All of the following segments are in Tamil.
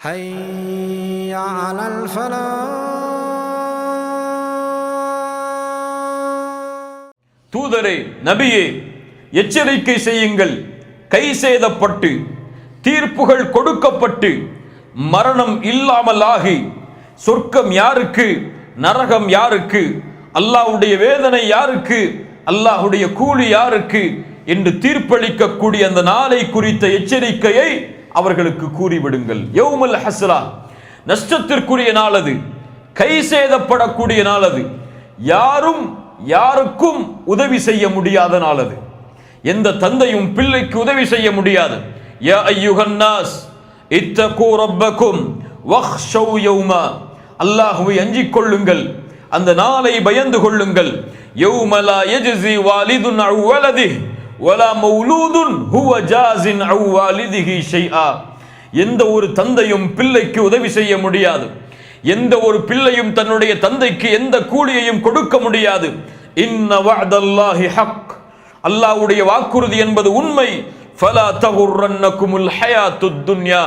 حي على الفلاح தூதரே நபியே எச்சரிக்கை செய்யுங்கள் கை சேதப்பட்டு தீர்ப்புகள் கொடுக்கப்பட்டு மரணம் இல்லாமல் ஆகி சொர்க்கம் யாருக்கு நரகம் யாருக்கு அல்லாஹ்வுடைய வேதனை யாருக்கு அல்லாஹ்வுடைய கூலி யாருக்கு என்று தீர்ப்பளிக்கக்கூடிய அந்த நாளை குறித்த எச்சரிக்கையை அவர்களுக்கு கூறிவிடுங்கள். யௌமல் ஹஸ்ரா நஷ்டத்திற்குரிய நாள் அது கை சேதப்படக்கூடிய நாள் அது யாரும் யாருக்கும் உதவி செய்ய முடியாத நாள் அது எந்த தந்தையும் பிள்ளைக்கு உதவி செய்ய முடியாது. யா ஐயுகன் இத்தகூ ரப்பக்கும் வஹ்ஷௌ யௌமா. அல்லாஹுவை அஞ்சிக் கொள்ளுங்கள். அந்த நாளை பயந்து கொள்ளுங்கள். யௌமலா யஜ்ஸி வாலிதுன் அன் வலதிஹ் வலா மௌலூதுன் ஹுவ ஜாஸின் அன் வாலிதிஹி ஷைஆ. எந்த ஒரு தந்தையும் பிள்ளைக்கு உதவி செய்ய முடியாது. எந்த ஒரு பிள்ளையும் தன்னுடைய தந்தைக்கு எந்த கூலியையும் கொடுக்க முடியாது. இன்ன வஅதல்லாஹி ஹக். அல்லாஹ்வுடைய வாக்குறுதி என்பது உண்மை. ஃபலா தகுர்ரன்னகுமுல் ஹயாத்துத் துன்யா.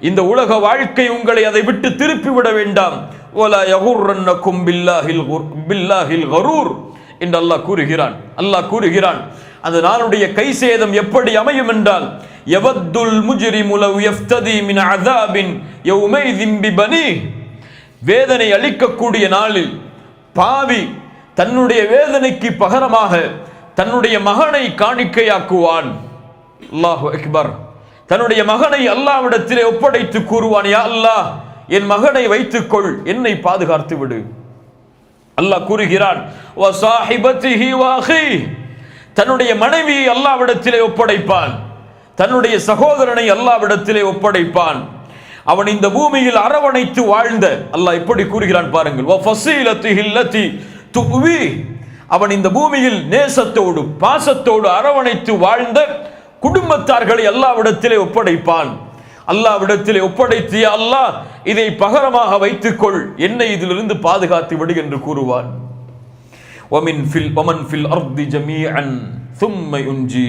இந்த உலக வாழ்க்கை உங்களை அதை விட்டு திருப்பி விட வேண்டாம். வலா யகுர்ரன்னகும் பில்லாஹில் குர்- பில்லாஹில் கரூர். என்று அல்லாஹ் கூறுகிறான். அல்லாஹ் கூறுகிறான். அந்த நாளுடைய கை சேதம் எப்படி அமையும் என்றால் எவத்துல் முஜ்ரிமு லவ் யஃப்ததி மின் அஸாபின் யௌமைதின் பனி வேதனை அளிக்கக்கூடிய நாளில் பாவி தன்னுடைய வேதனைக்கு பகரமாக தன்னுடைய மகனை காணிக்கையாக்குவான். அல்லாஹு அக்பர். தன்னுடைய மகனை அல்லாவிடத்திலே ஒப்படைத்து கூறுவான் யா அல்லாஹ் என் மகனை வைத்துக்கொள் என்னை பாதுகாத்து விடு. அல்லாஹ் கூறுகிறான் தன்னுடைய மனைவியை அல்லாவிடத்திலே ஒப்படைப்பான். தன்னுடைய சகோதரனை அல்லாவிடத்திலே ஒப்படைப்பான். அவன் இந்த பூமியில் அரவணைத்து வாழ்ந்த அல்லாஹ் எப்படி கூறுகிறான் பாருங்கள். அவன் இந்த பூமியில் நேசத்தோடு பாசத்தோடு அரவணைத்து வாழ்ந்த குடும்பத்தார்களை அல்லாவிடத்திலே ஒப்படைப்பான். அல்லாவிடத்திலே ஒப்படைத்து அல்லாஹ் இதை பகரமாக வைத்துக்கொள். என்னை இதிலிருந்து பாதுகாத்து விடு என்று கூறுவான். ஒமின் ஃபில் ஒமன் ஃபில் அர்தி ஜமீ அன் தும்மை உஞ்சி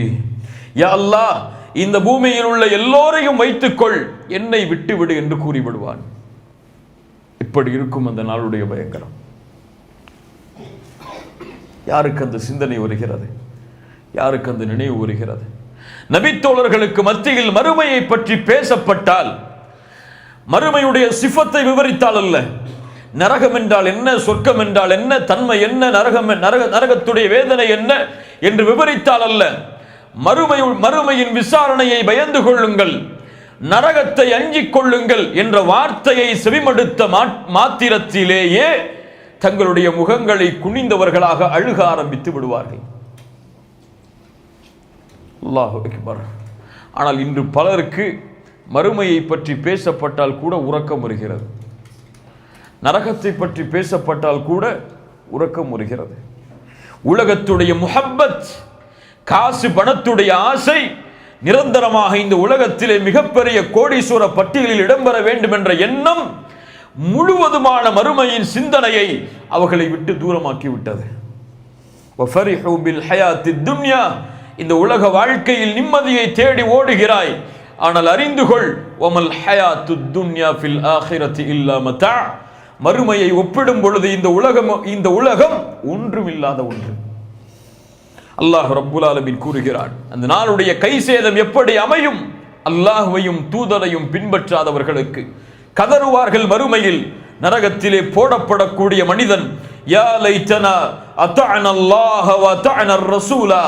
யா அல்லாஹ் இந்த பூமியில் உள்ள எல்லோரையும் வைத்துக்கொள். என்னை விட்டுவிடு என்று கூறிவிடுவான். இப்படி இருக்கும் அந்த நாளுடைய பயங்கரம். யாருக்கு அந்த சிந்தனை வருகிறது? யாருக்கு அந்த நினைவு வருகிறது? நபித்தோழர்களுக்கு மத்தியில் மறுமையை பற்றி பேசப்பட்டால் மறுமையுடைய சிஃபத்தை விவரித்தால் அல்ல. நரகம் என்றால் என்ன? சொர்க்கம் என்றால் என்ன? தன்மை என்ன? நரகம் நரக நரகத்துடைய வேதனை என்ன? என்று விவரித்தால் அல்ல. மறுமை மறுமையின் விசாரணையை பயந்து கொள்ளுங்கள். நரகத்தை அஞ்சிக் கொள்ளுங்கள் என்ற வார்த்தையை செவிமடுத்த மா- மாத்திரத்திலேயே தங்களுடைய முகங்களை குனிந்தவர்களாக அழுக ஆரம்பித்து விடுவார்கள். ஆனால் இன்று பலருக்கு மறுமையை பற்றி பேசப்பட்டால் கூட உறக்கம் வருகிறது. நரகத்தை பற்றி பேசப்பட்டால் கூட உறக்கம் வருகிறது. உலகத்துடைய முஹப்பத் காசு பணத்துடைய ஆசை நிரந்தரமாக இந்த உலகத்திலே மிகப்பெரிய கோடீஸ்வர பட்டியலில் இடம்பெற வேண்டும் என்ற எண்ணம் முழுவதுமான மறுமையின் சிந்தனையை அவர்களை விட்டு தூரமாக்கி விட்டது இந்த உலக வாழ்க்கையில் நிம்மதியை தேடி ஓடுகிறாய். ஆனால் அறிந்து கொள் ஒமல் ஹயாத்து துன்யா ஃபில் ஆஹிரத்தி இல்லாமத்தா மறுமையை ஒப்பிடும் பொழுது இந்த உலகம் இந்த உலகம் ஒன்றுமில்லாத ஒன்று. அல்லாஹ் ரப்புல் ஆலமின் கூறுகிறான் அந்த நாளுடைய கை சேதம் எப்படி அமையும்? அல்லாஹுவையும் தூதரையும் பின்பற்றாதவர்களுக்கு. கதறுவார்கள் மறுமையில் நரகத்திலே போடப்படக்கூடிய மனிதன் யா லைத்தனா அத்தஅன அல்லாஹ வ ரசூலா.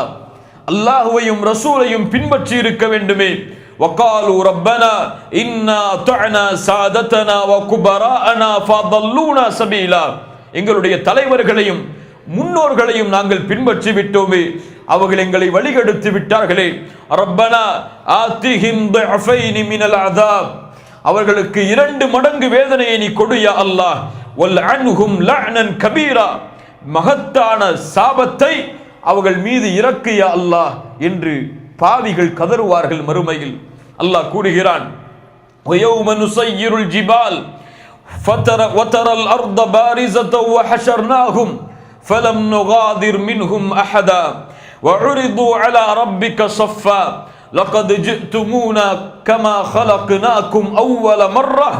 அல்லாஹுவையும் ரசூலையும் பின்பற்றி இருக்க வேண்டுமே وقالوا ربنا إنا أطعنا سادتنا وكبراءنا فضلونا سبيلا எங்களுடைய தலைவர்களையும் முன்னோர்களையும் நாங்கள் பின்பற்றி விட்டோமே அவர்கள் எங்களை வழிகெடுத்து விட்டார்களே ரப்பனா ஆத்திஹிம் ضعفين من العذاب அவர்களுக்கு இரண்டு மடங்கு வேதனையை நீ கொடு யா அல்லாஹ் வல் அன்ஹும் லஅனன் கபீரா மகத்தான சாபத்தை அவர்கள் மீது இறக்கு யா அல்லாஹ் என்று பாவிகள் கதறுவார்கள் மறுமையில் அல்லாஹ் கூறுகிறான் ويوم نسير الجبال فترى وترى الأرض بارزة وحشرناهم فلم نغادر منهم أحدا وعرضوا على ربك صفا لقد جئتمونا كما خلقناكم أول مرة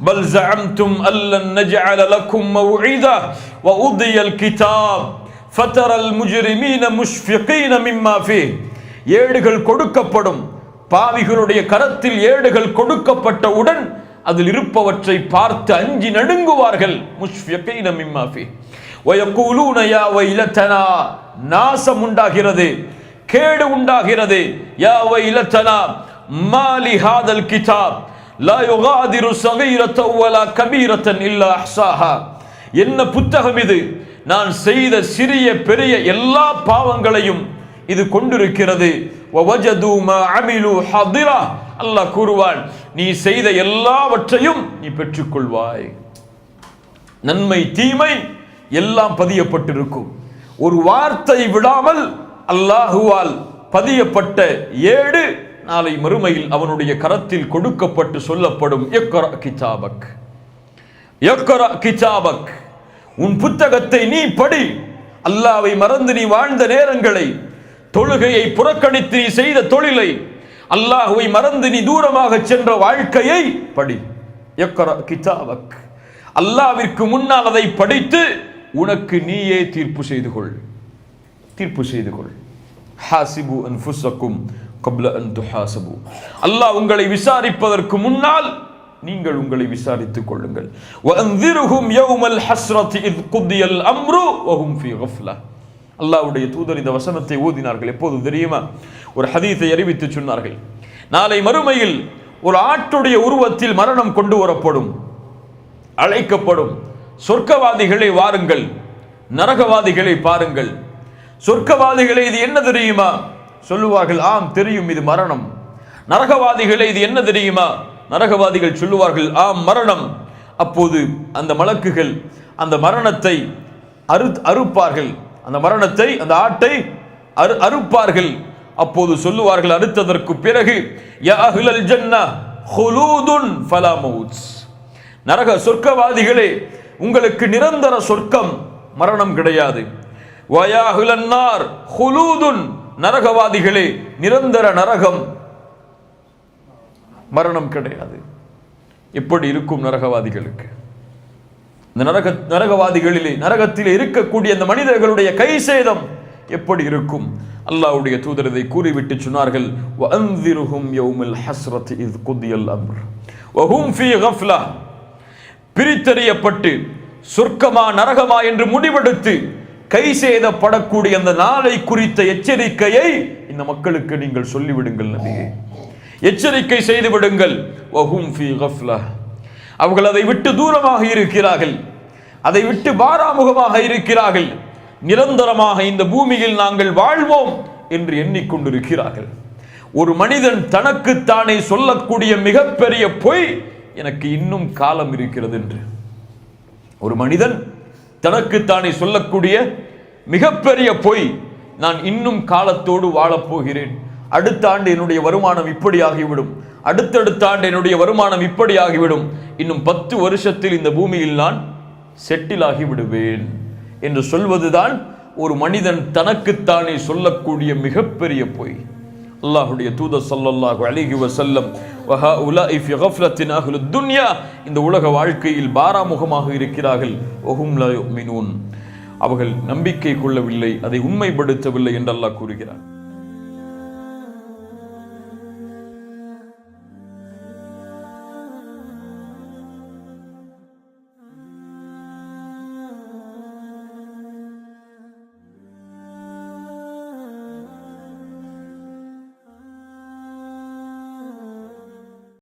بل زعمتم أن لن نجعل لكم موعدا وأضي الكتاب فترى المجرمين مشفقين مما فيه ஏடுகள் கொடுக்கப்படும். பாவிகளுடைய கரத்தில் ஏடுகள் கொடுக்கப்பட்டவுடன் அதில் இருப்பவற்றை பார்த்து அஞ்சி நடுங்குவார்கள். முஷ்ஃபிகீன மிம்மா ஃபீ. வயக்கூலூன யா வைலத்தனா நாசம் உண்டாகிறது கேடு உண்டாகிறது. யா வைலத்தனா மாலி ஹாதல் கிதாப். லா யுகாதிரு சகீரத்த வலா கபீரத்தன் இல்லா அஹ்சாஹா. என்ன புத்தகம் இது? நான் செய்த சிறிய பெரிய எல்லா பாவங்களையும் இது கொண்டிருக்கிறது. ஹதிரா. அல்லாஹ் கூறுவான் நீ செய்த எல்லாவற்றையும் நீ பெற்றுக்கொள்வாய். நன்மை தீமை எல்லாம் பதியப்பட்டிருக்கும். ஒரு வார்த்தை விடாமல் அல்லாஹுவால் பதியப்பட்ட ஏடு நாளை மறுமையில் அவனுடைய கரத்தில் கொடுக்கப்பட்டு சொல்லப்படும் எக்கரா கிதாபக். எக்கரா கிதாபக். உன் புத்தகத்தை நீ படி. அல்லாவை மறந்து நீ வாழ்ந்த நேரங்களை தொழுகையை புறக்கணித்து நீ செய்த தொழிலை அல்லாஹுவை மறந்து நீ தூரமாக சென்ற வாழ்க்கையை படி. கிதாபக். அல்லாவிற்கு முன்னால் அதை படித்து உனக்கு நீயே தீர்ப்பு செய்து கொள். தீர்ப்பு செய்து கொள். ஹாசிபு அன்புசக்கும் கப்ல அன் துஹாசபு. அல்லாஹ் உங்களை விசாரிப்பதற்கு முன்னால் நீங்கள் உங்களை விசாரித்துக் கொள்ளுங்கள். வஅன்திருஹும் யௌமல் ஹஸ்ரத் இத் குதியல் அம்ரு வஹும் ஃபீ கஃப்லா. அல்லாவுடைய தூதர் இந்த வசனத்தை ஓதினார்கள் எப்போது தெரியுமா? ஒரு ஹதீஸை அறிவித்து சொன்னார்கள். நாளை மறுமையில் ஒரு ஆட்டுடைய உருவத்தில் மரணம் கொண்டு வரப்படும். அழைக்கப்படும். சொர்க்கவாதிகளை வாருங்கள். நரகவாதிகளை பாருங்கள். சொர்க்கவாதிகளை இது என்ன தெரியுமா? சொல்லுவார்கள் ஆம் தெரியும் இது மரணம். நரகவாதிகளை இது என்ன தெரியுமா? நரகவாதிகள் சொல்லுவார்கள் ஆம் மரணம். அப்போது அந்த மலக்குகள் அந்த மரணத்தை அறு அறுப்பார்கள். அந்த மரணத்தை அந்த ஆட்டை அறு அறுப்பார்கள். அப்போது சொல்லுவார்கள் அறுத்ததற்கு பிறகு யா ஜன்னா ஹுலூதுன் நரக சொர்க்கவாதிகளே உங்களுக்கு நிரந்தர சொர்க்கம் மரணம் கிடையாது. வயாஹுலன்னார் ஹுலூதுன். நரகவாதிகளே நிரந்தர நரகம் மரணம் கிடையாது. எப்படி இருக்கும் நரகவாதிகளுக்கு. இந்த நரக நரகவாதிகளிலே நரகத்தில் இருக்கக்கூடிய அந்த மனிதர்களுடைய கை சேதம் எப்படி இருக்கும்? அல்லாஹ்வுடைய தூதரதை கூறிவிட்டு சொன்னார்கள் வந்திருகும் யௌமல் ஹஸ்ரத் இது குதியல் அம்ர். வஹும் ஃபீ கஃப்லா. பிரித்தறியப்பட்டு சொர்க்கமா நரகமா என்று முடிவெடுத்து கை செய்தப்படக்கூடிய அந்த நாளை குறித்த எச்சரிக்கையை இந்த மக்களுக்கு நீங்கள் சொல்லிவிடுங்கள் நபியே. எச்சரிக்கை செய்து விடுங்கள் வஹும் கஃப்லா. அவர்கள் அதை விட்டு தூரமாக இருக்கிறார்கள். அதை விட்டு பாராமுகமாக இருக்கிறார்கள். நிரந்தரமாக இந்த பூமியில் நாங்கள் வாழ்வோம் என்று எண்ணிக்கொண்டிருக்கிறார்கள். ஒரு மனிதன் தனக்குத்தானே சொல்லக்கூடிய மிகப்பெரிய பொய் எனக்கு இன்னும் காலம் இருக்கிறது என்று. ஒரு மனிதன் தனக்குத்தானே சொல்லக்கூடிய மிகப்பெரிய பொய் நான் இன்னும் காலத்தோடு வாழப்போகிறேன். அடுத்த ஆண்டு என்னுடைய வருமானம் இப்படி ஆகிவிடும். அடுத்தடுத்த ஆண்டு என்னுடைய வருமானம் இப்படி ஆகிவிடும். இன்னும் பத்து வருஷத்தில் இந்த பூமியில் நான் செட்டிலாகி விடுவேன் என்று சொல்வதுதான் ஒரு மனிதன் தனக்குத்தானே சொல்லக்கூடிய மிகப்பெரிய பொய். அல்லாஹுடைய தூத ஸல்லல்லாஹு அழகி வசல்லம் வஹா துன்யா இந்த உலக வாழ்க்கையில் பாராமுகமாக இருக்கிறார்கள். வஹும் லா அவர்கள் நம்பிக்கை கொள்ளவில்லை அதை உண்மைப்படுத்தவில்லை என்று அல்லாஹ் கூறுகிறார்